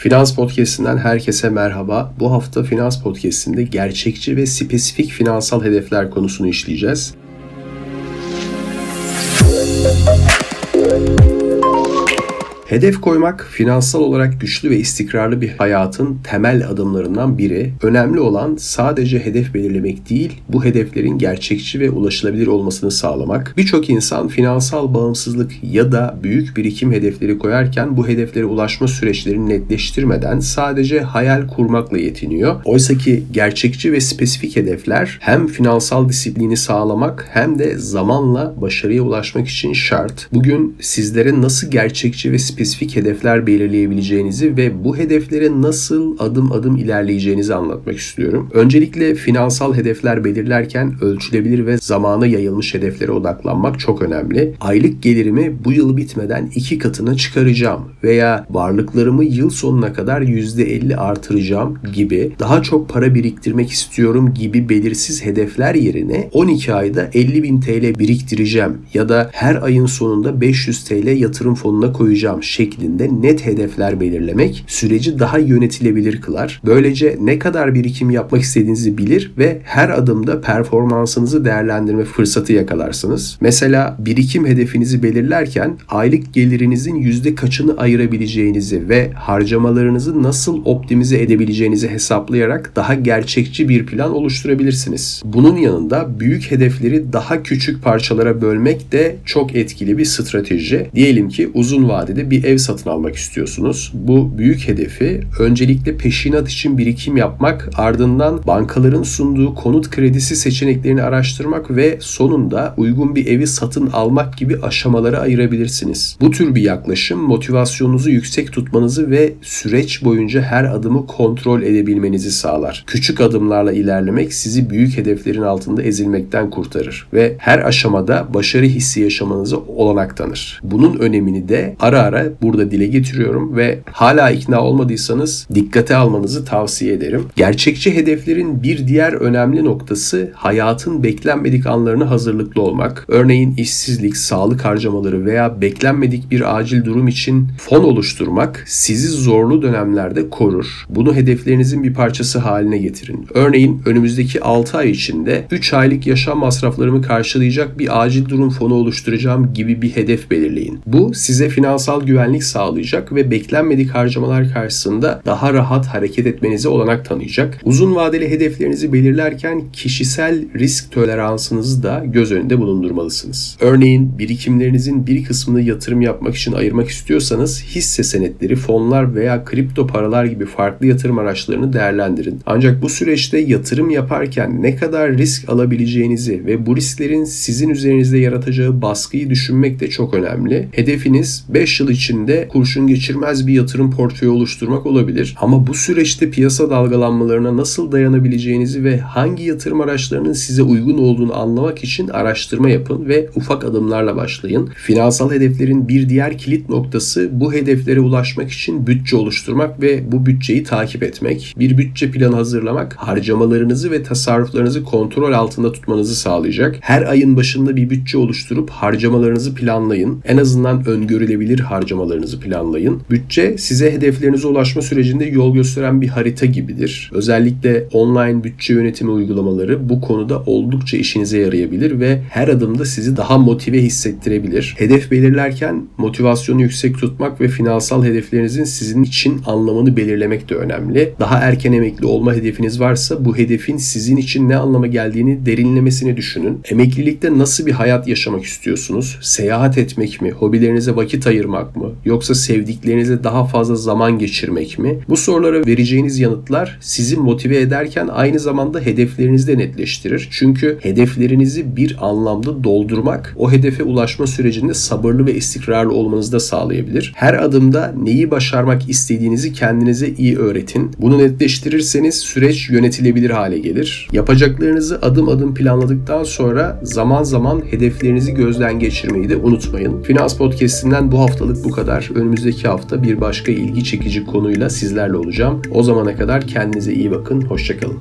Finans Podcast'inden herkese merhaba. Bu hafta Finans Podcast'inde gerçekçi ve spesifik finansal hedefler konusunu işleyeceğiz. Hedef koymak finansal olarak güçlü ve istikrarlı bir hayatın temel adımlarından biri. Önemli olan sadece hedef belirlemek değil, bu hedeflerin gerçekçi ve ulaşılabilir olmasını sağlamak. Birçok insan finansal bağımsızlık ya da büyük birikim hedefleri koyarken bu hedeflere ulaşma süreçlerini netleştirmeden sadece hayal kurmakla yetiniyor. Oysa ki gerçekçi ve spesifik hedefler hem finansal disiplini sağlamak hem de zamanla başarıya ulaşmak için şart. Bugün sizlere nasıl gerçekçi ve spesifik spesifik hedefler belirleyebileceğinizi ve bu hedeflere nasıl adım adım ilerleyeceğinizi anlatmak istiyorum. Öncelikle finansal hedefler belirlerken ölçülebilir ve zamana yayılmış hedeflere odaklanmak çok önemli. Aylık gelirimi bu yıl bitmeden iki katına çıkaracağım veya varlıklarımı yıl sonuna kadar %50 artıracağım gibi daha çok para biriktirmek istiyorum gibi belirsiz hedefler yerine 12 ayda 50 bin TL biriktireceğim ya da her ayın sonunda 500 TL yatırım fonuna koyacağım şeklinde net hedefler belirlemek süreci daha yönetilebilir kılar. Böylece ne kadar birikim yapmak istediğinizi bilir ve her adımda performansınızı değerlendirme fırsatı yakalarsınız. Mesela birikim hedefinizi belirlerken aylık gelirinizin yüzde kaçını ayırabileceğinizi ve harcamalarınızı nasıl optimize edebileceğinizi hesaplayarak daha gerçekçi bir plan oluşturabilirsiniz. Bunun yanında büyük hedefleri daha küçük parçalara bölmek de çok etkili bir strateji. Diyelim ki uzun vadede bir bir ev satın almak istiyorsunuz. Bu büyük hedefi öncelikle peşinat için birikim yapmak, ardından bankaların sunduğu konut kredisi seçeneklerini araştırmak ve sonunda uygun bir evi satın almak gibi aşamalara ayırabilirsiniz. Bu tür bir yaklaşım motivasyonunuzu yüksek tutmanızı ve süreç boyunca her adımı kontrol edebilmenizi sağlar. Küçük adımlarla ilerlemek sizi büyük hedeflerin altında ezilmekten kurtarır ve her aşamada başarı hissi yaşamanızı olanak tanır. Bunun önemini de ara ara burada dile getiriyorum ve hala ikna olmadıysanız dikkate almanızı tavsiye ederim. Gerçekçi hedeflerin bir diğer önemli noktası hayatın beklenmedik anlarına hazırlıklı olmak. Örneğin işsizlik, sağlık harcamaları veya beklenmedik bir acil durum için fon oluşturmak sizi zorlu dönemlerde korur. Bunu hedeflerinizin bir parçası haline getirin. Örneğin önümüzdeki 6 ay içinde 3 aylık yaşam masraflarımı karşılayacak bir acil durum fonu oluşturacağım gibi bir hedef belirleyin. Bu size finansal güvenlik sağlayacak ve beklenmedik harcamalar karşısında daha rahat hareket etmenize olanak tanıyacak. Uzun vadeli hedeflerinizi belirlerken kişisel risk toleransınızı da göz önünde bulundurmalısınız. Örneğin birikimlerinizin bir kısmını yatırım yapmak için ayırmak istiyorsanız hisse senetleri, fonlar veya kripto paralar gibi farklı yatırım araçlarını değerlendirin. Ancak bu süreçte yatırım yaparken ne kadar risk alabileceğinizi ve bu risklerin sizin üzerinizde yaratacağı baskıyı düşünmek de çok önemli. Hedefiniz 5 yıl içinde kurşun geçirmez bir yatırım portföyü oluşturmak olabilir. Ama bu süreçte piyasa dalgalanmalarına nasıl dayanabileceğinizi ve hangi yatırım araçlarının size uygun olduğunu anlamak için araştırma yapın ve ufak adımlarla başlayın. Finansal hedeflerin bir diğer kilit noktası bu hedeflere ulaşmak için bütçe oluşturmak ve bu bütçeyi takip etmek. Bir bütçe planı hazırlamak harcamalarınızı ve tasarruflarınızı kontrol altında tutmanızı sağlayacak. Her ayın başında bir bütçe oluşturup harcamalarınızı planlayın. En azından öngörülebilir harcamalar harcamalarınızı planlayın. Bütçe size hedeflerinize ulaşma sürecinde yol gösteren bir harita gibidir. Özellikle online bütçe yönetimi uygulamaları bu konuda oldukça işinize yarayabilir ve her adımda sizi daha motive hissettirebilir. Hedef belirlerken motivasyonu yüksek tutmak ve finansal hedeflerinizin sizin için anlamını belirlemek de önemli. Daha erken emekli olma hedefiniz varsa bu hedefin sizin için ne anlama geldiğini derinlemesine düşünün. Emeklilikte nasıl bir hayat yaşamak istiyorsunuz? Seyahat etmek mi? Hobilerinize vakit ayırmak mı? Yoksa sevdiklerinize daha fazla zaman geçirmek mi? Bu sorulara vereceğiniz yanıtlar sizi motive ederken aynı zamanda hedeflerinizi de netleştirir. Çünkü hedeflerinizi bir anlamda doldurmak o hedefe ulaşma sürecinde sabırlı ve istikrarlı olmanızı da sağlayabilir. Her adımda neyi başarmak istediğinizi kendinize iyi öğretin. Bunu netleştirirseniz süreç yönetilebilir hale gelir. Yapacaklarınızı adım adım planladıktan sonra zaman zaman hedeflerinizi gözden geçirmeyi de unutmayın. Finans Podcast'inden bu haftalık bu kadar. Önümüzdeki hafta bir başka ilgi çekici konuyla sizlerle olacağım. O zamana kadar kendinize iyi bakın. Hoşçakalın.